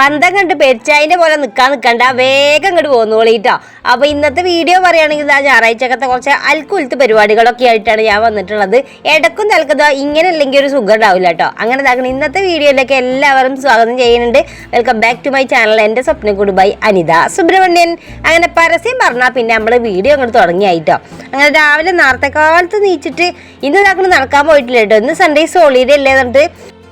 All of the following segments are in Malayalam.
പന്തം കണ്ട് പെരിച്ചായിന്റെ പോലെ നിൽക്കാൻ നിൽക്കണ്ട വേഗം ഇങ്ങോട്ട് പോന്നോളിട്ടോ അപ്പൊ ഇന്നത്തെ വീഡിയോ പറയുകയാണെങ്കിൽ ഇതാ ഞായറാഴ്ചക്കത്തെ കുറച്ച് അൽക്കുലത്ത് പരിപാടികളൊക്കെ ആയിട്ടാണ് ഞാൻ വന്നിട്ടുള്ളത്. ഇടക്കും തലക്കതോ ഇങ്ങനെ അല്ലെങ്കിൽ ഒരു സുഖം ഉണ്ടാവില്ല കേട്ടോ അങ്ങനെ ഇതാക്കണം ഇന്നത്തെ വീഡിയോയിലേക്ക് എല്ലാവരും സ്വാഗതം ചെയ്യുന്നുണ്ട്. Welcome back to my channel എന്റെ സ്വപ്നം കൂടി ബൈ അനിത സുബ്രഹ്മണ്യൻ. അങ്ങനെ പരസ്യം പറഞ്ഞാൽ പിന്നെ നമ്മൾ വീഡിയോ അങ്ങോട്ട് തുടങ്ങിയായിട്ടോ അങ്ങനെ രാവിലെ നേരത്തെ കാലത്ത് നീച്ചിട്ട് ഇന്ന് ഇതാക്കണം നടക്കാൻ പോയിട്ടില്ല കേട്ടോ ഇന്ന് സൺഡേ സോളിഡേ അല്ലേ എന്നിട്ട്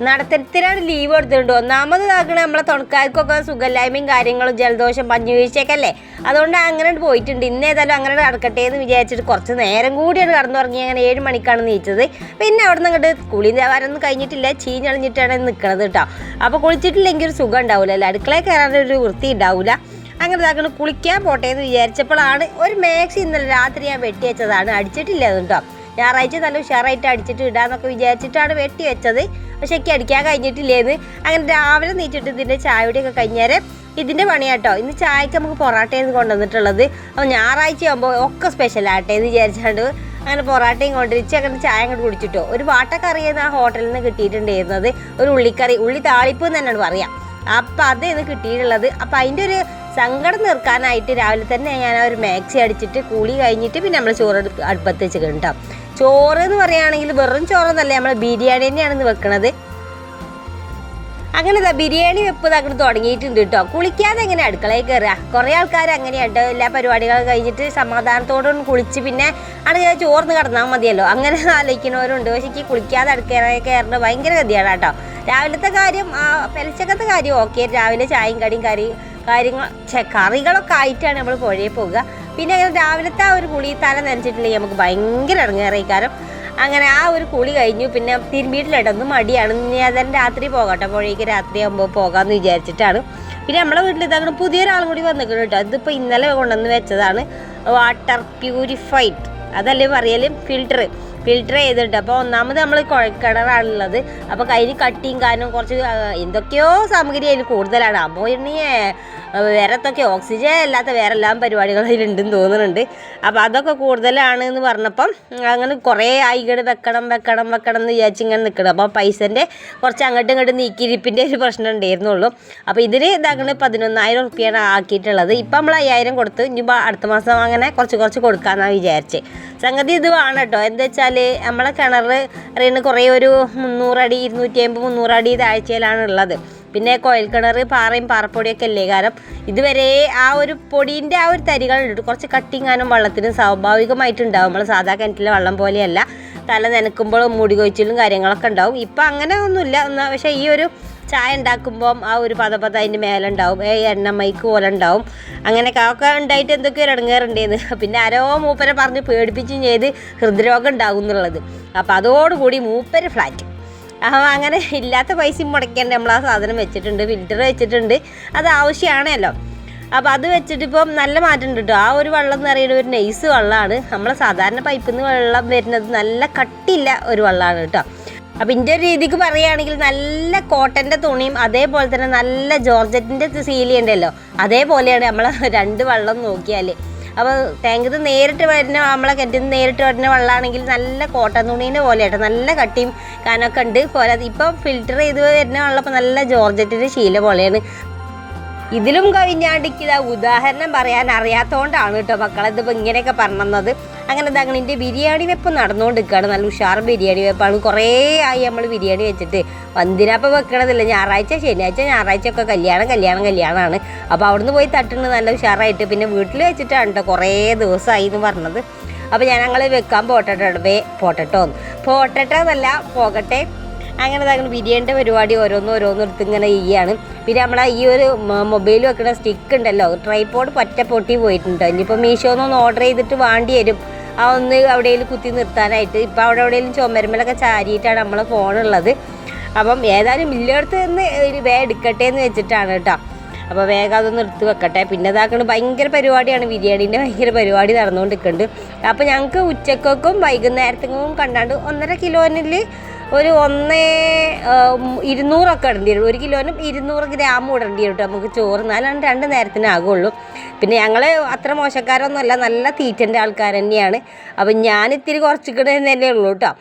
നടത്തത്തിനാണ് ലീവ് എടുത്തിട്ടുണ്ട് ഒന്നാമത് ഇതാക്കണ നമ്മളെ തുണക്കാർക്കൊക്കെ സുഖമില്ലായ്മയും കാര്യങ്ങളും ജലദോഷം പഞ്ഞുവീഴ്ചയൊക്കെ അല്ലേ? അതുകൊണ്ട് അങ്ങനെ പോയിട്ടുണ്ട്. ഇന്ന് ഏതായാലും അങ്ങനെ നടക്കട്ടെ എന്ന് വിചാരിച്ചിട്ട് കുറച്ച് നേരം കൂടിയാണ് കടന്നുറങ്ങി അങ്ങനെ ഏഴ് മണിക്കാണ് നീച്ചത്. പിന്നെ അവിടെ നിന്ന് അങ്ങോട്ട് കുളി വരൊന്നും കഴിഞ്ഞിട്ടില്ല. ചീഞ്ഞളിഞ്ഞിട്ടാണ് നിൽക്കണത് കേട്ടോ അപ്പോൾ കുളിച്ചിട്ടില്ലെങ്കിൽ ഒരു സുഖം ഉണ്ടാവില്ല അല്ലേ? അടുക്കളയിൽ കയറാനൊരു വൃത്തി ഉണ്ടാവില്ല അങ്ങനെ ഇതാക്കണം കുളിക്കാൻ പോട്ടെ എന്ന് വിചാരിച്ചപ്പോഴാണ് ഒരു മാക്സി ഇന്നലെ രാത്രി ഞാൻ വെട്ടി വെച്ചതാണ് അടിച്ചിട്ടില്ല കേട്ടോ ഞായറാഴ്ച നല്ല ഉഷാറായിട്ട് അടിച്ചിട്ട് ഇടാന്നൊക്കെ വിചാരിച്ചിട്ടാണ് വെട്ടി വെച്ചത്. പക്ഷെ എനിക്ക് അടിക്കാൻ കഴിഞ്ഞിട്ടില്ലേന്ന്. അങ്ങനെ രാവിലെ നീച്ചിട്ട് ഇതിന്റെ ചായയുടെയൊക്കെ കഴിഞ്ഞാൽ ഇതിന്റെ പണിയാട്ടോ. ഇന്ന് ചായക്ക് നമുക്ക് പൊറാട്ടയാണ് കൊണ്ടുവന്നിട്ടുള്ളത്. അപ്പോൾ ഞായറാഴ്ച ആകുമ്പോൾ ഒക്കെ സ്പെഷ്യലാട്ടെ എന്ന് വിചാരിച്ചാണ്ട് അങ്ങനെ പൊറാട്ടയും കൊണ്ടിരിച്ച് അങ്ങനെ ചായ അങ്ങോട്ട് കുടിച്ചിട്ടോ. ഒരു വാട്ടക്കറിയെന്ന് ആ ഹോട്ടലിൽ നിന്ന് കിട്ടിയിട്ടുണ്ടായിരുന്നത് ഒരു ഉള്ളിക്കറി ഉള്ളി താളിപ്പ് എന്ന് തന്നെയാണ് പറയാം. അപ്പം അതാണ് കിട്ടിയിട്ടുള്ളത്. അപ്പം അതിന്റെ ഒരു സങ്കടം നിർക്കാനായിട്ട് രാവിലെ തന്നെ ഞാൻ ആ ഒരു മാക്സി അടിച്ചിട്ട് കൂളി കഴിഞ്ഞിട്ട് പിന്നെ നമ്മൾ ചോറ് അടുപ്പ് അടുപ്പത്ത് വെച്ച് കേട്ടോ ചോറ് എന്ന് പറയുകയാണെങ്കിൽ വെറും ചോറൊന്നല്ലേ നമ്മൾ ബിരിയാണി തന്നെയാണ് ഇന്ന് വെക്കണത്. അങ്ങനെ ബിരിയാണി വെപ്പ് അങ്ങോട്ട് തുടങ്ങിയിട്ടുണ്ട് കേട്ടോ കുളിക്കാതെ എങ്ങനെ അടുക്കളയിൽ കയറുക കുറേ ആൾക്കാർ അങ്ങനെയുണ്ട് എല്ലാ പരിപാടികളും കഴിഞ്ഞിട്ട് സമാധാനത്തോടെ കുളിച്ച് പിന്നെ ആണ് ചോർന്ന് കിടന്നാൽ മതിയല്ലോ. അങ്ങനെ ആലോചിക്കുന്നവരുണ്ട്. പക്ഷേ എനിക്ക് കുളിക്കാതെ അടുക്കളയിൽ കയറേണ്ട ഭയങ്കര ഗതിയാണ് കേട്ടോ രാവിലത്തെ കാര്യം പെലച്ചക്കത്തെ കാര്യം ഓക്കെ രാവിലെ ചായയും കടിയും കറി കാര്യങ്ങൾ കറികളൊക്കെ ആയിട്ടാണ് നമ്മൾ പുഴയിൽ പോകുക പിന്നെ അങ്ങനെ രാവിലത്തെ ആ ഒരു കുളി തല നനച്ചിട്ടില്ലെങ്കിൽ നമുക്ക് ഭയങ്കര ഇറങ്ങേറിക്കാരം അങ്ങനെ ആ ഒരു കുളി കഴിഞ്ഞു. പിന്നെ തിരുമ്പിയിട്ടില്ല ഒന്ന് മടിയാണ്. ഞാൻ അതെല്ലാം രാത്രി പോകട്ടെ. പുഴയ്ക്ക് രാത്രി ആകുമ്പോൾ പോകാമെന്ന് വിചാരിച്ചിട്ടാണ്. പിന്നെ നമ്മളെ വീട്ടിൽ ഇതാക്കണം പുതിയൊരാളും കൂടി വന്നിരിക്കണം കേട്ടോ. ഇതിപ്പോൾ ഇന്നലെ കൊണ്ടുവന്ന് വെച്ചതാണ്. വാട്ടർ പ്യൂരിഫൈഡ് അതല്ലേ പറയലും? ഫിൽറ്റർ ഫിൽറ്റർ ചെയ്തിട്ട് അപ്പോൾ ഒന്നാമത് നമ്മൾ കുഴക്കിണറാണുള്ളത് അപ്പോൾ കയ്യിൽ കട്ടിയും കാനും കുറച്ച് എന്തൊക്കെയോ സാമഗ്രി അതിൽ കൂടുതലാണ്. അപ്പോൾ ഇനി വേറെ ഓക്സിജൻ അല്ലാത്ത വേറെ എല്ലാം പരിപാടികൾ അതിലുണ്ടെന്ന് തോന്നുന്നുണ്ട്. അപ്പോൾ അതൊക്കെ കൂടുതലാണ് എന്ന് പറഞ്ഞപ്പം അങ്ങനെ കുറേ ആയിക്കട് വെക്കണം വെക്കണം വെക്കണം എന്ന് വിചാരിച്ച് ഇങ്ങനെ നിൽക്കണം അപ്പോൾ പൈസന്റെ കുറച്ച് അങ്ങോട്ടും ഇങ്ങോട്ടും നീക്കിയിരിപ്പിന്റെ ഒരു പ്രശ്നം ഉണ്ടായിരുന്നുള്ളൂ. അപ്പോൾ ഇതിന് ഇതാക്കണ പതിനൊന്നായിരം റുപ്യാണ് ആക്കിയിട്ടുള്ളത്. ഇപ്പം നമ്മൾ അയ്യായിരം കൊടുത്തു ഇനി അടുത്ത മാസം അങ്ങനെ കുറച്ച് കുറച്ച് കൊടുക്കാമെന്നാണ് വിചാരിച്ചത് സംഗതി ഇത് വേണം കേട്ടോ. എന്താ വെച്ചാൽ നമ്മളെ കിണർ അറിയുന്ന കുറേ ഒരു മുന്നൂറടി ഇരുന്നൂറ്റി അമ്പത് മുന്നൂറടി താഴ്ചയിലാണ് ഉള്ളത്. പിന്നെ കോയൽ കിണർ പാറയും പാറപ്പൊടിയൊക്കെ അല്ലേ കാരണം ഇതുവരെ ആ ഒരു പൊടീന്റെ ആ ഒരു തരികളുണ്ട് കുറച്ച് കട്ടിങ്ങാനും വെള്ളത്തിന് സ്വാഭാവികമായിട്ടുണ്ടാവും. നമ്മൾ സാധാ കിണറ്റിലെ വെള്ളം പോലെയല്ല. തല നനക്കുമ്പോഴും മുടി കൊഴിച്ചിലും കാര്യങ്ങളൊക്കെ ഉണ്ടാവും. ഇപ്പം അങ്ങനെ ഒന്നുമില്ല. എന്നാൽ പക്ഷേ ഈ ഒരു ചായ ഉണ്ടാക്കുമ്പം ആ ഒരു പത പത അതിന്റെ മേലെ ഉണ്ടാവും. ഏ എണ്ണ മൈക്ക് പോലെ ഉണ്ടാവും. അങ്ങനെയൊക്കെ ഒക്കെ ഉണ്ടായിട്ട് എന്തൊക്കെയോ ഇറങ്ങാറുണ്ടെന്ന് പിന്നെ ആരോ മൂപ്പരെ പറഞ്ഞ് പേടിപ്പിച്ചും ചെയ്ത് ഹൃദ്രോഗം ഉണ്ടാകും എന്നുള്ളത്. അപ്പം അതോടുകൂടി മൂപ്പര് ഫ്ലാറ്റ് അപ്പം അങ്ങനെ ഇല്ലാത്ത പൈസയും മുടക്കേണ്ട നമ്മൾ ആ സാധനം വെച്ചിട്ടുണ്ട് ഫിൽറ്റർ വെച്ചിട്ടുണ്ട്. അത് ആവശ്യമാണല്ലോ അപ്പോൾ അത് വെച്ചിട്ട് ഇപ്പം നല്ല മാറ്റം ഉണ്ട് കേട്ടോ ആ ഒരു വെള്ളം എന്ന് പറയുന്നത് ഒരു നൈസ് വെള്ളമാണ് നമ്മളെ സാധാരണ പൈപ്പിൽ നിന്ന് വെള്ളം വരുന്നത് നല്ല കട്ടിയില്ല ഒരു വെള്ളമാണ് കേട്ടോ അപ്പം ഇതിന്റെ ഒരു രീതിക്ക് പറയുകയാണെങ്കിൽ നല്ല കോട്ടന്റെ തുണിയും അതേപോലെ തന്നെ നല്ല ജോർജറ്റിന്റെ സീലി ഉണ്ടല്ലോ അതേപോലെയാണ് നമ്മൾ രണ്ട് വെള്ളം നോക്കിയാൽ അപ്പോൾ ടാങ്കിൽ നേരിട്ട് വരുന്ന നമ്മളെ കിണറ്റിൽ നിന്ന് നേരിട്ട് വരുന്ന വെള്ളമാണെങ്കിൽ നല്ല കോട്ടൺ തുണീന്റെ പോലെ ആയിട്ട് നല്ല കട്ടിയും കാനൊക്കെ ഉണ്ട്. പോലെ ഇപ്പം ഫിൽറ്റർ ചെയ്ത് വരുന്ന വെള്ളം ഇപ്പം നല്ല ജോർജറ്റിന്റെ ശീല പോലെയാണ്. ഇതിലും കവിഞ്ഞാണ്ടിക്ക് ഉദാഹരണം പറയാൻ അറിയാത്തതുകൊണ്ടാണ് കേട്ടോ മക്കളെ ഇതിപ്പോൾ ഇങ്ങനെയൊക്കെ പറഞ്ഞത് അങ്ങനെ എന്താ എന്റെ ബിരിയാണി വെപ്പ് നടന്നുകൊണ്ടിരിക്കുകയാണ് നല്ല ഉഷാർ ബിരിയാണി വെപ്പാണ്. കുറേ ആയി നമ്മൾ ബിരിയാണി വെച്ചിട്ട്. വന്തിനപ്പം വെക്കണതില്ല? ഞായറാഴ്ച ശനിയാഴ്ച ഞായറാഴ്ച ഒക്കെ കല്യാണം കല്യാണം കല്യാണമാണ് അപ്പോൾ അവിടുന്ന് പോയി തട്ടുന്നത് നല്ല ഉഷാറായിട്ട്. പിന്നെ വീട്ടിൽ വെച്ചിട്ടാണ് കേട്ടോ കുറേ ദിവസമായി എന്ന് പറഞ്ഞത്. അപ്പോൾ ഞാൻ ഞങ്ങൾ വെക്കാൻ പോട്ടട്ടോ വേ പോട്ടെട്ടോ. പോട്ടട്ടോ എന്നല്ല പോകട്ടെ. അങ്ങനെ അങ്ങനെ ബിരിയാണിന്റെ പരിപാടി ഓരോന്നും ഓരോന്നും എടുത്ത് ഇങ്ങനെ ചെയ്യാണ് പിന്നെ നമ്മളെ ഈ ഒരു മൊബൈൽ വെക്കുന്ന സ്റ്റിക്ക് ഉണ്ടല്ലോ ട്രൈപോഡ് പറ്റ പൊട്ടി പോയിട്ടുണ്ട്. ഇനിയിപ്പോൾ മീഷോന്നൊന്ന് ഓർഡർ ചെയ്തിട്ട് വേണ്ടി വരും. ആ ഒന്ന് അവിടെയും കുത്തി നിർത്താനായിട്ട്. ഇപ്പോൾ അവിടെ എവിടെയെങ്കിലും ചുമരുമലൊക്കെ ചാരിയിട്ടാണ് നമ്മളെ ഫോണുള്ളത്. അപ്പം ഏതായാലും ഇല്ലയിടത്ത് നിന്ന് വേ എടുക്കട്ടെ എന്ന് വെച്ചിട്ടാണ് കേട്ടോ. അപ്പോൾ വേഗം അതൊന്ന് എടുത്ത് വെക്കട്ടെ. പിന്നെ ഇതാക്കണ ഭയങ്കര പരിപാടിയാണ്. ബിരിയാണീന്റെ ഭയങ്കര പരിപാടി നടന്നുകൊണ്ടിരിക്കുന്നുണ്ട്. അപ്പോൾ ഞങ്ങൾക്ക് ഉച്ചക്കൊക്കും വൈകുന്നേരത്തേക്കും കണ്ടാണ്ട് ഒന്നര കിലോനിൽ ഒരു ഒന്നേ ഇരുന്നൂറൊക്കെ ഇടേണ്ടി വരും. ഒരു കിലോനും ഇരുന്നൂറ് ഗ്രാം ഇടേണ്ടി വരും നമുക്ക് ചോറ്. എന്നാലാണ് രണ്ട് നേരത്തിനാകുള്ളൂ പിന്നെ ഞങ്ങൾ അത്ര മോശക്കാരൊന്നുമല്ല നല്ല തീറ്റന്റെ ആൾക്കാർ തന്നെയാണ്. അപ്പം ഞാൻ ഇത്തിരി കുറച്ചിക്കണേ തന്നെ ഉള്ളൂ കേട്ടോ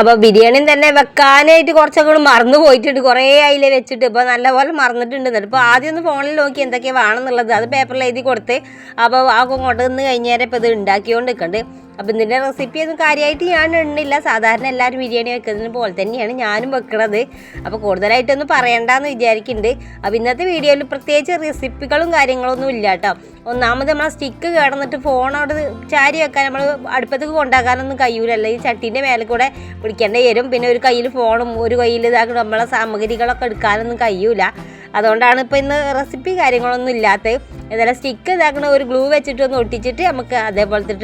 അപ്പോൾ ബിരിയാണി തന്നെ വെക്കാനായിട്ട് കുറച്ചൊക്കെ മറന്നു പോയിട്ടുണ്ട്. കുറേ അതിൽ വെച്ചിട്ട്. ഇപ്പോൾ നല്ലപോലെ മറന്നിട്ടുണ്ട്. ഇപ്പോൾ ആദ്യം ഒന്ന് ഫോണിൽ നോക്കി എന്തൊക്കെയാണ് വേണമെന്നുള്ളത് അത് പേപ്പറിൽ എഴുതി കൊടുത്ത്. അപ്പോൾ ആ കൊണ്ടുവന്ന് നിന്ന് കഴിഞ്ഞാൽ ഇപ്പോൾ ഇത് ഉണ്ടാക്കിക്കൊണ്ട് നിൽക്കുന്നുണ്ട് അപ്പം ഇതിന്റെ റെസിപ്പി ഒന്നും കാര്യമായിട്ട് ഞാൻ ഇടുന്നില്ല. സാധാരണ എല്ലാവരും ബിരിയാണി വെക്കുന്നതിന് പോലെ തന്നെയാണ് ഞാനും വെക്കുന്നത് അപ്പോൾ കൂടുതലായിട്ടൊന്നും പറയണ്ടെന്ന് വിചാരിക്കുന്നുണ്ട് അപ്പോൾ ഇന്നത്തെ വീഡിയോയിൽ പ്രത്യേകിച്ച് റെസിപ്പികളും കാര്യങ്ങളൊന്നും ഇല്ല കേട്ടോ ഒന്നാമത് നമ്മളെ സ്റ്റിക്ക് കേടന്നിട്ട് ഫോണോട് ചാരി വെക്കാൻ നമ്മൾ അടുപ്പത്തേക്ക് കൊണ്ടാക്കാനൊന്നും കഴിയൂലല്ലോ ഈ ചട്ടീന്റെ മേലെ കൂടെ പിടിക്കേണ്ടി വരും. പിന്നെ ഒരു കയ്യിൽ ഫോണും ഒരു കയ്യിൽ ഇതാക്കി നമ്മളെ സാമഗ്രികളൊക്കെ എടുക്കാനൊന്നും കഴിയൂല. അതുകൊണ്ടാണ് ഇപ്പോൾ ഇന്ന് റെസിപ്പി കാര്യങ്ങളൊന്നും ഇല്ലാത്തത്. ഏതായാലും സ്റ്റിക്ക് ഇതാക്കണ ഒരു ഗ്ലൂ വെച്ചിട്ട് ഒന്ന് ഒട്ടിച്ചിട്ട് നമുക്ക് അതേപോലത്തെ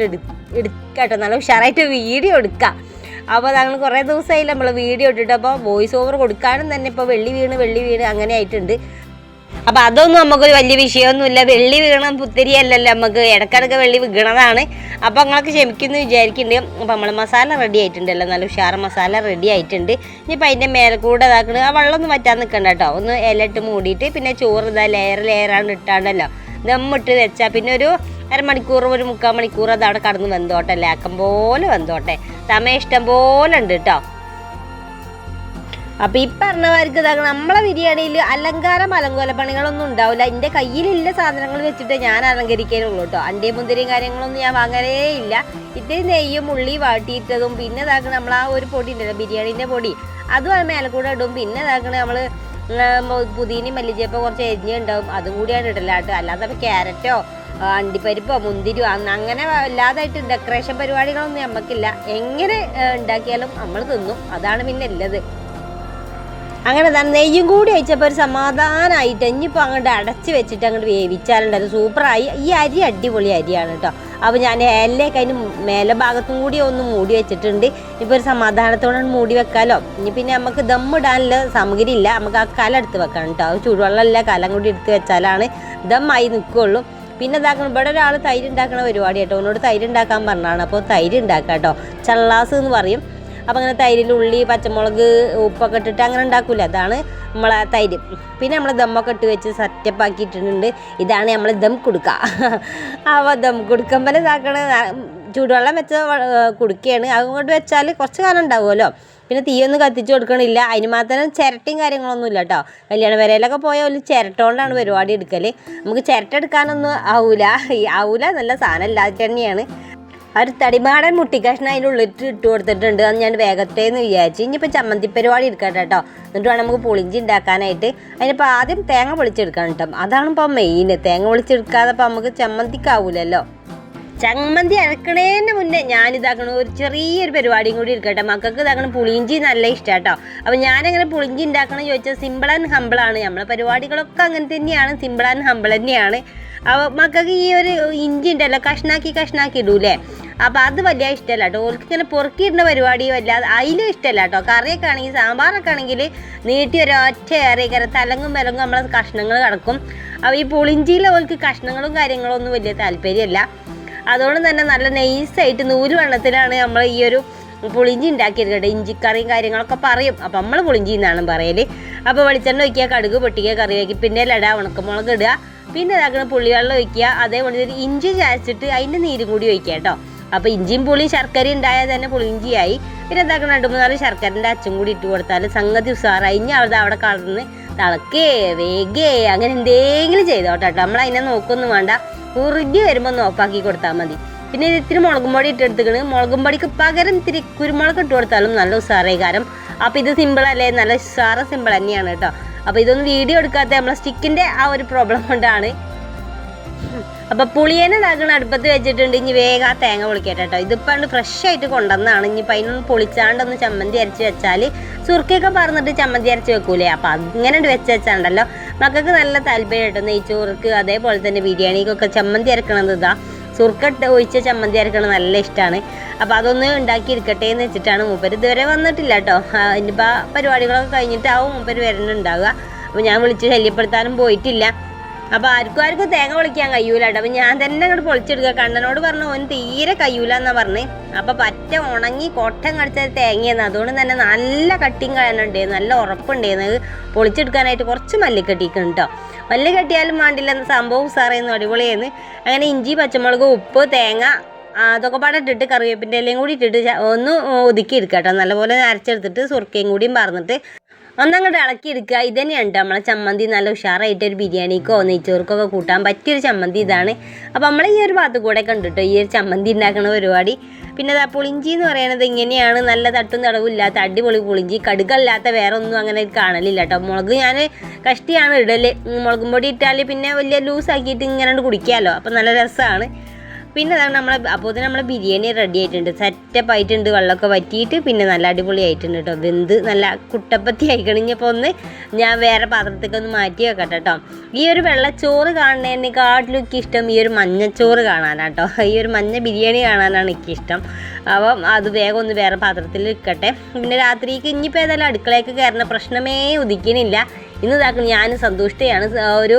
എടു എടുക്കട്ടോ. നല്ല ഉഷാറായിട്ട് വീഡിയോ എടുക്കാം. അപ്പോൾ ഞങ്ങൾ കുറേ ദിവസമായില്ല നമ്മൾ വീഡിയോ ഇട്ടിട്ട് അപ്പോൾ വോയിസ് ഓവർ കൊടുക്കാനും തന്നെ ഇപ്പോൾ വെള്ളി വീണ് വെള്ളി വീണ് അങ്ങനെ ആയിട്ടുണ്ട്. അപ്പോൾ അതൊന്നും നമുക്കൊരു വലിയ വിഷയമൊന്നുമില്ല. വെള്ളി വീണം പുത്തിരിയല്ലല്ലോ നമുക്ക്. ഇടക്കിടക്ക് വെള്ളി വീണതാണ് അപ്പോൾ നിങ്ങൾക്ക് ക്ഷമിക്കുന്നു വിചാരിക്കുന്നുണ്ട്. അപ്പോൾ നമ്മൾ മസാല റെഡി ആയിട്ടുണ്ടല്ലോ. നല്ല ഉഷാർ മസാല റെഡി ആയിട്ടുണ്ട്. ഇനിയിപ്പോൾ അതിന്റെ മേലെ കൂടെ ഇതാക്കണത് ആ വെള്ളമൊന്നും വറ്റാൻ നിൽക്കണ്ട കേട്ടോ. ഒന്ന് ഇലട്ട് മൂടിയിട്ട് പിന്നെ ചോറ് ഇതാ ലെയർ ലെയറാണ് ഇട്ടാണ്ടല്ലോ. ദമ്മിട്ട് വെച്ചാൽ പിന്നെ ഒരു അരമണിക്കൂർ ഒരു മുക്കാൽ മണിക്കൂർ അത് അവിടെ കടന്ന് വെന്തോട്ടെ. ലാക്കം പോലെ വെന്തോട്ടെ. സമയം ഇഷ്ടം പോലെ ഉണ്ട് കേട്ടോ അപ്പൊ ഈ പറഞ്ഞവർക്ക് ഇതാ നമ്മളെ ബിരിയാണിയിൽ അലങ്കാരം അലങ്കോല പണികളൊന്നും ഉണ്ടാവില്ല. എന്റെ കയ്യിലുള്ള സാധനങ്ങൾ വെച്ചിട്ട് ഞാൻ അലങ്കരിക്കാനുള്ളൂ കേട്ടോ അണ്ടി മുന്തിരിയും കാര്യങ്ങളൊന്നും ഞാൻ വാങ്ങലേ ഇല്ല. ഇത്തിരി നെയ്യും ഉള്ളി വാട്ടിയിട്ടതും പിന്നെ ഇതാക്കണ നമ്മൾ ആ ഒരു പൊടി ഉണ്ടല്ലോ ബിരിയാണീന്റെ പൊടി. അതും ആ മേലെ കൂടെ ഇടും. പിന്നെ ഇതാക്കണ നമ്മൾ പുതിനയും മല്ലിച്ചേപ്പോ കുറച്ച് എരിഞ്ഞുണ്ടാവും അതും കൂടിയാണ് ഇടലാട്ട്. അല്ലാതെ ക്യാരറ്റോ അണ്ടിപ്പരിപ്പോ മുന്തിരിയോ അങ്ങനെ അല്ലാതായിട്ട് ഡെക്കറേഷൻ പരിപാടികളൊന്നും നമുക്കില്ല എങ്ങനെ ഉണ്ടാക്കിയാലും നമ്മൾ തിന്നും. അതാണ് പിന്നെ ഉള്ളത് അങ്ങനെ തന്നെ നെയ്യും കൂടി അയച്ചപ്പോൾ ഒരു സമാധാനമായിട്ട് ഇനിയിപ്പോൾ അങ്ങോട്ട് അടച്ച് വെച്ചിട്ട് അങ്ങോട്ട് അത് സൂപ്പറായി. ഈ അരി അടിപൊളി അരിയാണ് കേട്ടോ. അപ്പോൾ ഞാൻ എല്ലേക്ക് അതിന് മേലെ ഭാഗത്തും കൂടി ഒന്ന് മൂടി വെച്ചിട്ടുണ്ട്. ഇപ്പോൾ ഒരു സമാധാനത്തോടെ മൂടി വെക്കാലോ. ഇനി പിന്നെ നമുക്ക് ദമ്മിടാനുള്ള സാമഗ്രി ഇല്ല. നമുക്ക് ആ കല എടുത്ത് വെക്കണം കേട്ടോ. ചൂടുവെള്ളമല്ല കലം കൂടി എടുത്ത് വെച്ചാലാണ് ദമ്മായി നിൽക്കുകയുള്ളൂ പിന്നെ ഇതാക്കണം ഇവിടെ ഒരാൾ തൈര് ഉണ്ടാക്കണ പരിപാടി കേട്ടോ. ഒന്നോട് തൈര് ഉണ്ടാക്കാൻ പറഞ്ഞാണ് അപ്പോൾ തൈര് ഉണ്ടാക്കാം കേട്ടോ. ചള്ളാസ് എന്ന് പറയും. അപ്പോൾ അങ്ങനെ തൈരിൽ ഉള്ളി പച്ചമുളക് ഉപ്പൊക്കെ ഇട്ടിട്ട് അങ്ങനെ ഉണ്ടാക്കില്ല അതാണ് നമ്മളെ തൈര്. പിന്നെ നമ്മൾ ദമ്മൊക്കെ ഇട്ട് വെച്ച് സെറ്റപ്പ് ആക്കിയിട്ടുണ്ട്. ഇതാണ് നമ്മൾ ദം കൊടുക്കുക അപ്പോൾ ദം കൊടുക്കുമ്പോൾ ഇതാക്കണ ചൂടുവെള്ളം വെച്ച കുടിക്കുകയാണ് അതുകൊണ്ട് വെച്ചാൽ കുറച്ച് കാലം ഉണ്ടാവുമല്ലോ. പിന്നെ തീയൊന്നും കത്തിച്ച് കൊടുക്കണില്ല. അതിന് മാത്രം ചിരട്ടയും കാര്യങ്ങളൊന്നും ഇല്ല കേട്ടോ കല്യാണ വരയിലൊക്കെ പോയാൽ ഒരു ചിരട്ടോണ്ടാണ് പരിപാടി എടുക്കൽ നമുക്ക് ചിരട്ട എടുക്കാനൊന്നും ആവൂല. ഈ ആവൂല നല്ല സാധനം ഇല്ലാതെ തന്നെയാണ്. ആ ഒരു തടിമാടൻ മുട്ടിക്കഷ്ണം അതിന്റെ ഉള്ളിട്ട് ഇട്ട് കൊടുത്തിട്ടുണ്ട്. അത് ഞാൻ വേഗത്തേന്ന് വിചാരിച്ചു. ഇനിയിപ്പോൾ ചമ്മന്തി പരിപാടി എടുക്കട്ടെ കേട്ടോ എന്നിട്ട് വേണം നമുക്ക് പുളിഞ്ചി ഉണ്ടാക്കാനായിട്ട്. അതിനിപ്പോൾ ആദ്യം തേങ്ങ പൊളിച്ചെടുക്കണം കേട്ടോ അതാണ് ഇപ്പോൾ മെയിൻ തേങ്ങ പൊളിച്ചെടുക്കാതെ ഇപ്പോൾ നമുക്ക് ചമ്മന്തിക്കാവൂലല്ലോ. ചമ്മന്തി അരക്കണേന് മുന്നേ ഞാൻ ഇതാക്കണ ഒരു ചെറിയൊരു പരിപാടിയും കൂടി ഇരിക്കട്ടെ. മക്കൾക്ക് ഇതാക്കണ പുളിഞ്ചി നല്ല ഇഷ്ടം കേട്ടോ അപ്പം ഞാനെങ്ങനെ പുളിഞ്ചി ഉണ്ടാക്കണം ചോദിച്ചാൽ സിമ്പിൾ ആൻഡ് ഹമ്പിളാണ് നമ്മളെ പരിപാടികളൊക്കെ അങ്ങനെ തന്നെയാണ് സിമ്പിൾ ആൻഡ് ഹമ്പിൾ തന്നെയാണ്. അപ്പോൾ മക്കൾക്ക് ഈ ഒരു ഇഞ്ചി ഉണ്ടല്ലോ കഷ്ണാക്കി കഷ്ണാക്കി ഇടൂലേ? അപ്പോൾ അത് വലിയ ഇഷ്ടമല്ല കേട്ടോ. ഓൾക്ക് ഇങ്ങനെ പൊറുക്കിയിടുന്ന പരിപാടി വല്ലാതെ അതിലും ഇഷ്ടമല്ല കേട്ടോ. കറിയൊക്കെ ആണെങ്കിൽ സാമ്പാറൊക്കെ ആണെങ്കിൽ നീട്ടി ഒരൊറ്റ ഏറിയ തലങ്ങും വിലങ്ങും നമ്മളെ കഷ്ണങ്ങൾ കിടക്കും. അപ്പോൾ ഈ പുളിഞ്ചിയിൽ ഓൾക്ക് കഷ്ണങ്ങളും കാര്യങ്ങളും ഒന്നും വലിയ താല്പര്യമല്ല. അതുകൊണ്ട് തന്നെ നല്ല നൈസായിട്ട് നൂൽ വെള്ളത്തിലാണ് നമ്മൾ ഈ ഒരു പുളിഞ്ചി ഉണ്ടാക്കിയെടുക്കട്ടെ ഇഞ്ചിക്കറിയും കാര്യങ്ങളൊക്കെ പറയും. അപ്പം നമ്മൾ പുളിഞ്ചി എന്നാണ് പറയൽ അപ്പോൾ വെളിച്ചെണ്ണ ഒഴിക്കുക കടുക് പൊട്ടിക്കുക കറി വയ്ക്കുക പിന്നെ ലട ഉണക്കമുളക് ഇടുക. പിന്നെ ഇതാക്കുന്ന പുളിവെള്ളം ഒഴിക്കുക. അതേപോലെ ഇഞ്ചി ചായച്ചിട്ട് അതിന്റെ നീരും കൂടി ഒഴിക്കുക കേട്ടോ. അപ്പോൾ ഇഞ്ചിയും പുളിയും ശർക്കരയും ഉണ്ടായാൽ തന്നെ പുളിഞ്ചിയായി. പിന്നെ എന്താക്കണം രണ്ട് മൂന്നാൽ ശർക്കരന്റെ അച്ചും കൂടി ഇട്ട് കൊടുത്താൽ സംഗതി ഉസാറായി ഇനി അവിടെ അവിടെ കളർന്ന് തിളക്കേ വേഗേ അങ്ങനെ എന്തെങ്കിലും ചെയ്തോട്ടോ നമ്മൾ അതിനെ നോക്കൊന്നും വേണ്ട. കുറുകി വരുമ്പോൾ ഒന്ന് ഓഫാക്കി കൊടുത്താൽ മതി. പിന്നെ ഇത് ഇത്തിരി മുളകും പൊടി ഇട്ടെടുത്തിക്കണ്. മുളകും പൊടിക്ക് പകരം ഇത്തിരി കുരുമുളക് ഇട്ട് കൊടുത്താലും നല്ല ഉസാറായി കാരണം അപ്പോൾ ഇത് സിമ്പിൾ അല്ലേ? നല്ല ഉസാറ സിമ്പിൾ തന്നെയാണ് കേട്ടോ. അപ്പോൾ ഇതൊന്നും വീഡിയോ എടുക്കാത്ത നമ്മളെ സ്റ്റിക്കിന്റെ ആ ഒരു പ്രോബ്ലം കൊണ്ടാണ്. അപ്പോൾ പുളിയേനെ ഇതാക്കണ അടുപ്പത്ത് വെച്ചിട്ടുണ്ട്. ഇനി വേഗം ആ തേങ്ങ പൊളിക്കട്ടെ കേട്ടോ. ഇതിപ്പോൾ ഫ്രഷ് ആയിട്ട് കൊണ്ടുവന്നതാണ് ഇനി അതിനൊന്ന് പൊളിച്ചാണ്ടൊന്ന് ചമ്മന്തി അരച്ച് വെച്ചാൽ സുർക്കയൊക്കെ പറഞ്ഞിട്ട് ചമ്മന്തി അരച്ച് വെക്കൂലേ? അപ്പം അങ്ങനെ വെച്ച് വെച്ചാണ്ടല്ലോ. മക്കൾക്ക് നല്ല താല്പര്യം കേട്ടോ നെയ്ച്ചോർക്ക്. അതേപോലെ തന്നെ ബിരിയാണിക്കൊക്കെ ചമ്മന്തി അരക്കണത് ഇതാ. സുർക്കട്ട് ഒഴിച്ച ചമ്മന്തി അരക്കണത് നല്ല ഇഷ്ടമാണ് അപ്പോൾ അതൊന്ന് ഉണ്ടാക്കി എടുക്കട്ടെ എന്ന് വെച്ചിട്ടാണ് മൂപ്പര് ഇതുവരെ വന്നിട്ടില്ല കേട്ടോ ഇനിയിപ്പോൾ പരിപാടികളൊക്കെ കഴിഞ്ഞിട്ടാവും മൂപ്പര് വരുന്നുണ്ടാവുക അപ്പോൾ ഞാൻ വിളിച്ച് ശല്യപ്പെടുത്താനും പോയിട്ടില്ല. അപ്പൊ ആർക്കും ആർക്കും തേങ്ങ പൊളിക്കാൻ കഴിയൂല കേട്ടോ ഞാൻ തന്നെ അങ്ങോട്ട് പൊളിച്ചെടുക്കുക. കണ്ണനോട് പറഞ്ഞു ഓൻ തീരെ കഴിയൂല എന്നാ പറഞ്ഞ്. അപ്പൊ പറ്റ ഉണങ്ങി കൊട്ടം കടിച്ച തേങ്ങയെന്ന്. അതുകൊണ്ട് തന്നെ നല്ല കട്ടിയും കാണുന്നുണ്ട് നല്ല ഉറപ്പുണ്ടായിരുന്നു പൊളിച്ചെടുക്കാനായിട്ട് കുറച്ച് മല്ലിക്കട്ടിക്കണം കേട്ടോ മല്ലി കെട്ടിയാലും വേണ്ടില്ല എന്ന സംഭവം സാറേന്ന് അടിപൊളിയായിരുന്നു. അങ്ങനെ ഇഞ്ചി പച്ചമുളക് ഉപ്പ് തേങ്ങ അതൊക്കെ പാടെ ഇട്ടിട്ട് കറിവേപ്പിന്റെ ഇലയും കൂടി ഇട്ടിട്ട് ഒന്ന് ഒതുക്കി എടുക്കാം കേട്ടോ നല്ലപോലെ അരച്ചെടുത്തിട്ട് സുർക്കയും കൂടിയും പറഞ്ഞിട്ട് ഒന്നങ്ങോട്ട് ഇളക്കി എടുക്കുക ഇത് തന്നെയാണ് കേട്ടോ നമ്മളെ ചമ്മന്തി നല്ല ഉഷാറായിട്ട് ഒരു ബിരിയാണിക്കോ നെയ്ച്ചോർക്കോ ഒക്കെ കൂട്ടാൻ പറ്റിയൊരു ചമ്മന്തി ഇതാണ്. അപ്പോൾ നമ്മൾ ഈ ഒരു ഭാഗത്ത് കൂടെ കണ്ടിട്ടോ? ഈ ഒരു ചമ്മന്തി ഉണ്ടാക്കുന്ന പരിപാടി. പിന്നെ ദാ പുളിഞ്ചി എന്ന് പറയുന്നത് ഇങ്ങനെയാണ്. നല്ല തട്ടും തടവും ഇല്ലാത്ത അടിപൊളി പുളിഞ്ചി. കടുകല്ലാത്ത വേറെ ഒന്നും അങ്ങനെ കാണലില്ല കേട്ടോ മുളക് ഞാൻ കഷ്ടിയാണ് ഇടൽ. മുളകും പൊടി ഇട്ടാൽ പിന്നെ വലിയ ലൂസ് ആക്കിയിട്ട് ഇങ്ങനെ കുടിക്കാമല്ലോ അപ്പോൾ നല്ല രസമാണ് പിന്നെ അതാണ് നമ്മളെ അപ്പോൾ തന്നെ നമ്മളെ ബിരിയാണി റെഡി ആയിട്ടുണ്ട്. സെറ്റപ്പ് ആയിട്ടുണ്ട് വെള്ളമൊക്കെ വറ്റിയിട്ട് പിന്നെ നല്ല അടിപൊളി ആയിട്ടുണ്ട് കേട്ടോ വെന്ത് നല്ല കുട്ടപ്പത്തി ആയിക്കണിഞ്ഞപ്പോൾ ഒന്ന് ഞാൻ വേറെ പാത്രത്തേക്ക് ഒന്ന് മാറ്റി വെക്കട്ടെ കേട്ടോ ഈ ഒരു വെള്ളച്ചോറ് കാണുന്നതിനെക്കാട്ടിലും എനിക്ക് ഇഷ്ടം ഈ ഒരു മഞ്ഞച്ചോറ് കാണാനാണ് കേട്ടോ ഈ ഒരു മഞ്ഞ ബിരിയാണി കാണാനാണ് എനിക്കിഷ്ടം അപ്പം അത് വേഗം ഒന്ന് വേറെ പാത്രത്തിൽ വെക്കട്ടെ പിന്നെ രാത്രിക്ക് ഇനിയിപ്പോൾ ഏതായാലും അടുക്കളയ്ക്ക് കയറുന്ന പ്രശ്നമേ ഉദിക്കണില്ല. ഇന്ന് ഇതാക്കുന്നു ഞാൻ സന്തുഷ്ടയാണ് ഒരു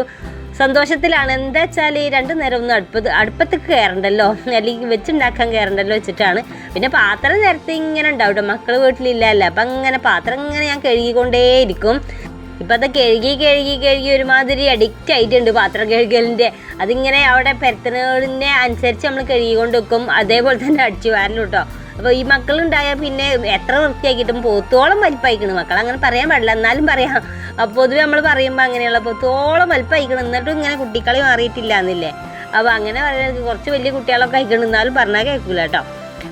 സന്തോഷത്തിലാണ്. എന്താ വെച്ചാൽ രണ്ടു നേരം ഒന്നും അടുപ്പത്ത് അടുപ്പത്തേക്ക് കയറണ്ടല്ലോ അല്ലെങ്കിൽ വെച്ചുണ്ടാക്കാൻ കയറണ്ടല്ലോ വെച്ചിട്ടാണ്. പിന്നെ പാത്രം നേരത്തെ ഇങ്ങനെ ഉണ്ടാവും മക്കൾ വീട്ടിലില്ലല്ലോ. അപ്പം അങ്ങനെ പാത്രം ഇങ്ങനെ ഞാൻ കഴുകിക്കൊണ്ടേയിരിക്കും. ഇപ്പം അത് കഴുകി കഴുകി കഴുകി ഒരുമാതിരി അഡിക്റ്റ് ആയിട്ടുണ്ട് പാത്രം കഴുകലിന്റെ അതിങ്ങനെ അവിടെ പെരത്തനുകളിനെ അനുസരിച്ച് നമ്മൾ കഴുകിക്കൊണ്ട് വെക്കും അതേപോലെ തന്നെ അടിച്ചു വാരലും കേട്ടോ അപ്പോൾ ഈ മക്കളുണ്ടായാൽ പിന്നെ എത്ര വൃത്തിയാക്കിയിട്ടും പോത്തോളം വലിപ്പായിക്കണ് മക്കൾ അങ്ങനെ പറയാൻ പാടില്ല. എന്നാലും പറയാം. അപ്പോൾ പൊതുവെ നമ്മൾ പറയുമ്പോൾ അങ്ങനെയുള്ള പോത്തോളം വലിപ്പായിക്കണം. എന്നിട്ടും ഇങ്ങനെ കുട്ടിക്കളി മാറിയിട്ടില്ല എന്നില്ലേ അപ്പോൾ അങ്ങനെ പറയുന്നത് കുറച്ച് വലിയ കുട്ടികളൊക്കെ ആയിക്കണം. എന്നാലും പറഞ്ഞാൽ കേൾക്കില്ല കേട്ടോ.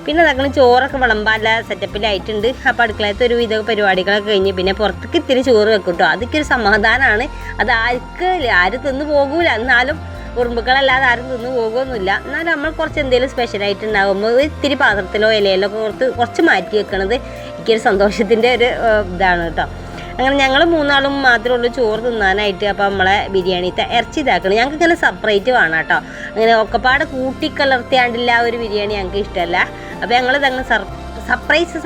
പിന്നെ അതൊക്കെ ചോറൊക്കെ വിളമ്പാല സെറ്റപ്പിലായിട്ടുണ്ട്. അപ്പോൾ അടുക്കളത്തെ ഒരു വിധ പരിപാടികളൊക്കെ കഴിഞ്ഞ് പിന്നെ പുറത്തേക്ക് ഇത്തിരി ചോറ് വെക്കും കേട്ടോ. അതൊക്കെ ഒരു സമാധാനമാണ് അത് ആർക്ക് ആര് തിന്ന് പോകൂല. എന്നാലും ഉറുമ്പുകളല്ലാതെ ആരും തിന്ന് പോകുമൊന്നുമില്ല എന്നാലും നമ്മൾ കുറച്ച് എന്തെങ്കിലും സ്പെഷ്യലായിട്ട് ഉണ്ടാകുമ്പോൾ ഇത്തിരി പാത്രത്തിലോ ഇലയിലോ കുറച്ച് കുറച്ച് മാറ്റി വെക്കണത് എനിക്കൊരു സന്തോഷത്തിന്റെ ഒരു ഇതാണ് കേട്ടോ. അങ്ങനെ ഞങ്ങൾ മൂന്നാളും മാത്രമേ ഉള്ളൂ ചോറ് തിന്നാനായിട്ട് അപ്പോൾ നമ്മളെ ബിരിയാണിത്തെ ഇറച്ചി ഇതാക്കണം ഞങ്ങൾക്ക് ഇങ്ങനെ സെപ്പറേറ്റ് വേണം കേട്ടോ. അങ്ങനെ ഒക്കെപ്പാട് കൂട്ടിക്കലർത്തിയാണ്ടില്ല ആ ഒരു ബിരിയാണി ഞങ്ങൾക്ക് ഇഷ്ടമല്ല. അപ്പോൾ ഞങ്ങൾ ഇതങ്ങനെ സർപ്രൈസ്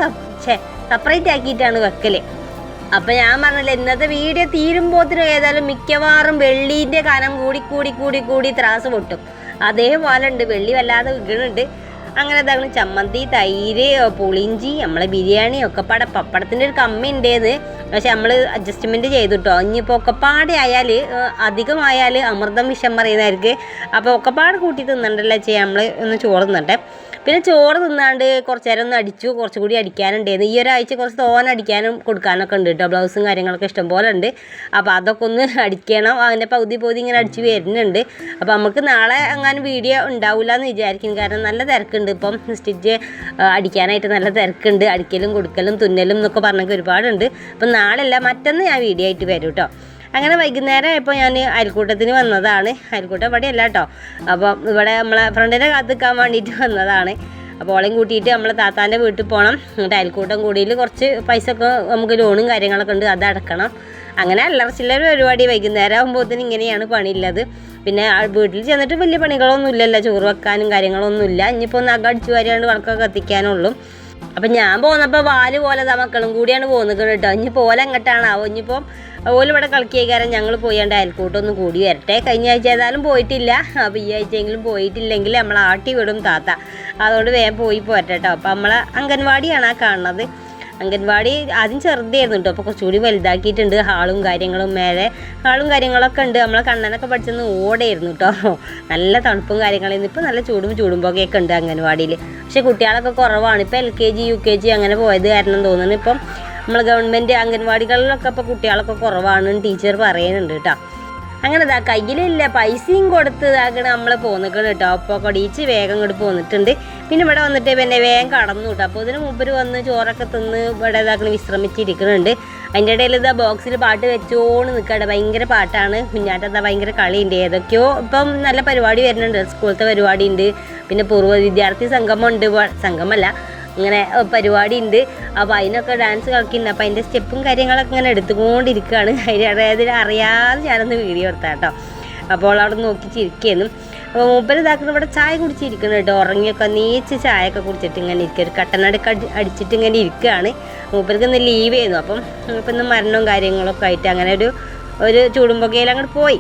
ഛേ സെപ്പറേറ്റ് ആക്കിയിട്ടാണ് വെക്കൽ. അപ്പം ഞാൻ പറഞ്ഞില്ല ഇന്നത്തെ വീഡിയോ തീരുമ്പോഴത്തിനും ഏതായാലും മിക്കവാറും വെള്ളീന്റെ കനം കൂടി കൂടി കൂടി കൂടി ത്രാസ് പൊട്ടും. അതേപോലെ ഉണ്ട് വെള്ളി വല്ലാതെ വീണുണ്ട് അങ്ങനെ എന്താണ് ചമ്മന്തി തൈര് പുളിഞ്ചി നമ്മളെ ബിരിയാണി ഒക്കെപ്പാടെ പപ്പടത്തിന്റെ ഒരു കമ്മി ഉണ്ടേന്ന്. പക്ഷെ നമ്മൾ അഡ്ജസ്റ്റ്മെന്റ് കേട്ടോ ഇനിയിപ്പോൾ ഒക്കെപ്പാടെ ആയാൽ അധികമായാൽ അമൃതം വിഷം പറയുന്നവർക്ക് അപ്പോൾ ഒക്കെപ്പാട് കൂട്ടി തിന്നണ്ടല്ലോ ചെയ്യാം? നമ്മൾ ഒന്ന് ചോറ് തിന്നട്ടെ. പിന്നെ ചോറ് തിന്നാണ്ട് കുറച്ച് നേരം ഒന്ന് അടിച്ചു കുറച്ചും കൂടി അടിക്കാനുണ്ടായിരുന്നു. ഈ ഒരാഴ്ച കുറച്ച് തോന അടിക്കാനും കൊടുക്കാനൊക്കെ ഉണ്ട് കേട്ടോ ബ്ലൗസും കാര്യങ്ങളൊക്കെ ഇഷ്ടംപോലെ ഉണ്ട്. അപ്പോൾ അതൊക്കെ ഒന്ന് അടിക്കണം. അതിന്റെ പകുതി പകുതി ഇങ്ങനെ അടിച്ച് വരുന്നുണ്ട്. അപ്പോൾ നമുക്ക് നാളെ അങ്ങനെ വീഡിയോ ഉണ്ടാവില്ല എന്ന് വിചാരിക്കും കാരണം നല്ല തിരക്കുണ്ട്. ഇപ്പം സ്റ്റിച്ച് അടിക്കാനായിട്ട് നല്ല തിരക്കുണ്ട്. അടിക്കലും കൊടുക്കലും തുന്നലും എന്നൊക്കെ പറഞ്ഞൊക്കെ ഒരുപാടുണ്ട്. അപ്പം നാളെ അല്ല മറ്റന്ന് ഞാൻ വീഡിയോ ആയിട്ട് വരും കേട്ടോ അങ്ങനെ വൈകുന്നേരം ഇപ്പോൾ ഞാൻ അയൽക്കൂട്ടത്തിന് വന്നതാണ്. അയൽക്കൂട്ടം ഇവിടെ അല്ല കേട്ടോ അപ്പം ഇവിടെ നമ്മളെ ഫ്രണ്ടിനെ കാത്തിക്കാൻ വേണ്ടിയിട്ട് വന്നതാണ്. അപ്പോൾ ഓളെയും കൂട്ടിയിട്ട് നമ്മളെ താത്താന്റെ വീട്ടിൽ പോകണം എന്നിട്ട് അയൽക്കൂട്ടം കൂടിയിൽ കുറച്ച് പൈസ ഒക്കെ നമുക്ക് ലോണും കാര്യങ്ങളൊക്കെ ഉണ്ട് അത് അടക്കണം. അങ്ങനെ അല്ലറച്ചില്ലൊരു പരിപാടി വൈകുന്നേരം ആകുമ്പോഴത്തേന് ഇങ്ങനെയാണ് പണിയുള്ളത്. പിന്നെ വീട്ടിൽ ചെന്നിട്ട് വലിയ പണികളൊന്നും ഇല്ലല്ലോ ചോറ് വെക്കാനും കാര്യങ്ങളൊന്നും ഇല്ല ഇനിയിപ്പോൾ ഒന്ന് അകടിച്ചു വരാണ്ട് വിളക്കൊക്കെ കത്തിക്കാനുള്ളൂ. അപ്പം ഞാൻ പോന്നപ്പോ വാൽ പോലെ മക്കളും കൂടിയാണ് പോകുന്നത് കേട്ടോ. ഇനി പോലെ എങ്ങോട്ടാണാവോ? ഇനിയിപ്പം ഓലിവിടെ കളിക്കാരം ഞങ്ങൾ പോയാണ്ട് അയൽക്കൂട്ടൊന്നും കൂടി വരട്ടെ. കഴിഞ്ഞ ആഴ്ച ഏതായാലും പോയിട്ടില്ല. അപ്പോൾ ഈ ആഴ്ചയെങ്കിലും പോയിട്ടില്ലെങ്കിൽ നമ്മൾ ആട്ടി വിടും താത്ത. അതുകൊണ്ട് വേഗം പോയി പോരട്ടെ കേട്ടോ. അപ്പം നമ്മളെ അംഗൻവാടിയാണ് ആ കാണുന്നത്. അംഗൻവാടി ആദ്യം ചെറുതായിരുന്നു കേട്ടോ. അപ്പോൾ കുറച്ചുകൂടി വലുതാക്കിയിട്ടുണ്ട്. ഹാളും കാര്യങ്ങളും മേലെ ഹാളും കാര്യങ്ങളൊക്കെ ഉണ്ട്. നമ്മളെ കണ്ണനൊക്കെ പഠിച്ചെന്ന് ഓടായിരുന്നു കേട്ടോ. നല്ല തണുപ്പും കാര്യങ്ങളായിരുന്നു ഇപ്പോൾ നല്ല ചൂടും ചൂടുമ്പോഴൊക്കെ ഉണ്ട് അംഗൻവാടിയിൽ പക്ഷേ കുട്ടികളൊക്കെ കുറവാണ്. ഇപ്പോൾ L K G U K G അങ്ങനെ പോയത് കാരണം തോന്നുന്നു. ഇപ്പം നമ്മൾ ഗവൺമെന്റ് അംഗൻവാടികളിലൊക്കെ ഇപ്പോൾ കുട്ടികളൊക്കെ കുറവാണെന്ന് ടീച്ചർ പറയുന്നുണ്ട് കേട്ടോ. അങ്ങനെ ഇതാ കയ്യിലില്ല പൈസയും കൊടുത്ത് ഇതാക്കണ നമ്മൾ പോന്നിക്കണം കേട്ടോ. അപ്പോൾ കൊടിയിച്ച് വേഗം ഇങ്ങോട്ട് പോന്നിട്ടുണ്ട്. പിന്നെ ഇവിടെ വന്നിട്ട് പിന്നെ വേഗം കടന്നു കേട്ടോ അപ്പോൾ ഇതിന് മുമ്പ് വന്ന് ചോറൊക്കെ തിന്ന് ഇവിടെ ഇതാക്കണ വിശ്രമിച്ചിരിക്കുന്നുണ്ട് അതിന്റെ ഇടയിൽ ഇതാ ബോക്സിൽ പാട്ട് വെച്ചോണ്ട് നിൽക്കട്ടെ ഭയങ്കര പാട്ടാണ്. കുഞ്ഞാറ്റത്താ ഭയങ്കര കളിയുണ്ട്. ഏതൊക്കെയോ ഇപ്പം നല്ല പരിപാടി വരുന്നുണ്ട്. സ്കൂളത്തെ പരിപാടി ഉണ്ട് പിന്നെ പൂർവ വിദ്യാർത്ഥി സംഗമമുണ്ട്. ഉണ്ട് സംഗമല്ല. ഇങ്ങനെ പരിപാടി ഉണ്ട് അപ്പോൾ അതിനൊക്കെ ഡാൻസ് കളിക്കുന്നുണ്ട്. അപ്പോൾ അതിന്റെ സ്റ്റെപ്പും കാര്യങ്ങളൊക്കെ ഇങ്ങനെ എടുത്തുകൊണ്ടിരിക്കുകയാണ്. അതിൽ അറിയാതെ ഞാനൊന്ന് വീഡിയോ എടുത്താ കേട്ടോ അപ്പോൾ അവിടെ നോക്കി ചിരിക്കുന്നു അപ്പോൾ മൂപ്പര് ഇതാക്കുന്ന ഇവിടെ ചായ കുടിച്ചിരിക്കുന്നു കേട്ടോ. ഉറങ്ങിയൊക്കെ നീച്ച് ചായയൊക്കെ കുടിച്ചിട്ട് ഇങ്ങനെ ഇരിക്കുക ഒരു കട്ടനടക്ക അടിച്ചിട്ട് ഇങ്ങനെ ഇരിക്കുകയാണ്. മൂപ്പർക്ക് ഇന്ന് ലീവ് ചെയ്യുന്നു അപ്പം ഇപ്പം ഇന്ന് മരണവും കാര്യങ്ങളൊക്കെ ആയിട്ട് അങ്ങനെ ഒരു ഒരു ചൂടുമ്പൊക്കയിൽ അങ്ങോട്ട് പോയി.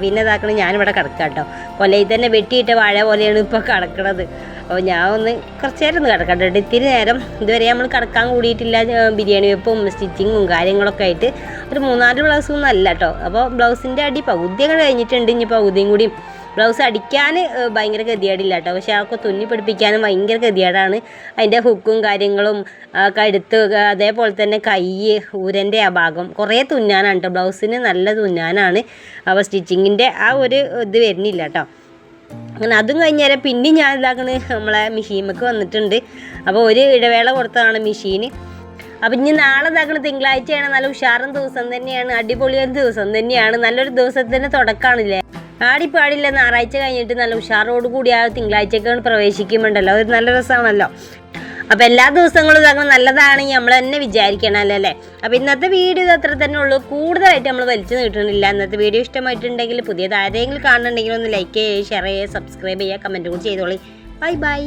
പിന്നെ ഇതാക്കണം ഞാനിവിടെ കിടക്കാം കേട്ടോ കൊല്ലയിൽ തന്നെ വെട്ടിയിട്ട വാഴ പോലെയാണ് ഇപ്പോൾ കിടക്കണത്. അപ്പോൾ ഞാൻ ഒന്ന് കുറച്ച് നേരം ഒന്ന് കിടക്കട്ടെ കേട്ടോ. ഇത്തിരി നേരം ഇതുവരെ നമ്മൾ കിടക്കാൻ കൂടിയിട്ടില്ല. ബിരിയാണി വെപ്പും സ്റ്റിച്ചിങ്ങും കാര്യങ്ങളൊക്കെ ആയിട്ട് ഒരു മൂന്നാൽ ബ്ലൗസൊന്നും അല്ല കേട്ടോ. അപ്പോൾ ബ്ലൗസിന്റെ അടി പകുതി അങ്ങ് കഴിഞ്ഞിട്ടുണ്ട്. ഇനി പകുതിയും കൂടി ബ്ലൗസ് അടിക്കാൻ ഭയങ്കര ഗതികേടില്ല കേട്ടോ. പക്ഷെ അതൊക്കെ തുന്നി പിടിപ്പിക്കാനും ഭയങ്കര ഗതിയാടാണ് അതിന്റെ ഹുക്കും കാര്യങ്ങളും കഴുത്ത് അതേപോലെ തന്നെ കൈ ഊരന്റെ ആ ഭാഗം കുറേ തുന്നാനാണ് കേട്ടോ. ബ്ലൗസിന് നല്ല തുന്നാനാണ്. അപ്പോൾ സ്റ്റിച്ചിങ്ങിന്റെ ആ ഒരു ഇത് വരുന്നില്ല കേട്ടോ. അങ്ങനെ അതും കഴിഞ്ഞാൽ പിന്നെ ഞാൻ ഇതാക്കണ് നമ്മളെ മെഷീൻമൊക്കെ വന്നിട്ടുണ്ട്. അപ്പോൾ ഒരു ഇടവേള കൊടുത്തതാണ് മെഷീന്. അപ്പം ഇനി നാളെ ഇതാക്കണ തിങ്കളാഴ്ചയാണ്. നല്ല ഉഷാറും ദിവസം തന്നെയാണ്. അടിപൊളിയും ദിവസം തന്നെയാണ്. നല്ലൊരു ദിവസത്തിന്റെ തുടക്കമാണില്ലേ? ആടിപ്പാടില്ല. ഞായറാഴ്ച കഴിഞ്ഞിട്ട് നല്ല ഉഷാറോട് കൂടി ആ തിങ്കളാഴ്ചക്ക് പ്രവേശിക്കുമ്പോണ്ടല്ലോ. ഒരു നല്ല രസമാണല്ലോ. അപ്പം എല്ലാ ദിവസങ്ങളും ഇതാക്കണം നല്ലതാണെങ്കിൽ നമ്മൾ തന്നെ വിചാരിക്കണം അല്ലേ? അപ്പോൾ ഇന്നത്തെ വീഡിയോ ഇത് അത്ര തന്നെ ഉള്ളൂ. കൂടുതലായിട്ട് നമ്മൾ വലിച്ചു നീട്ടണില്ല ഇന്നത്തെ വീഡിയോ ഇഷ്ടമായിട്ടുണ്ടെങ്കിൽ പുതിയത് ആരെങ്കിലും കാണുന്നുണ്ടെങ്കിൽ ഒന്ന് ലൈക്ക് ചെയ്യുക ഷെയർ ചെയ്യുക സബ്സ്ക്രൈബ് ചെയ്യുക കമന്റ് കൂടി ചെയ്തോളി. Bye bye